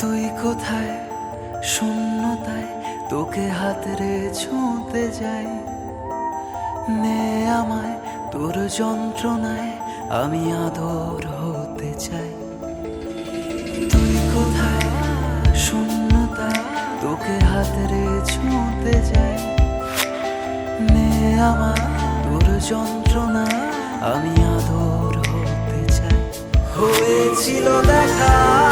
তুই কোথায়? শূন্যতায় তোকে হাত রে ছুঁতে যাই। নে আমায় তোর যন্ত্রণায়, আমি আদর হতে চাই। তুই কোথায়? শূন্যতায় তোকে হাত রে ছুঁতে যাই। নে আমায় তোর যন্ত্রণায়, আমি আদর হতে চাই। হয়েছিল দেখা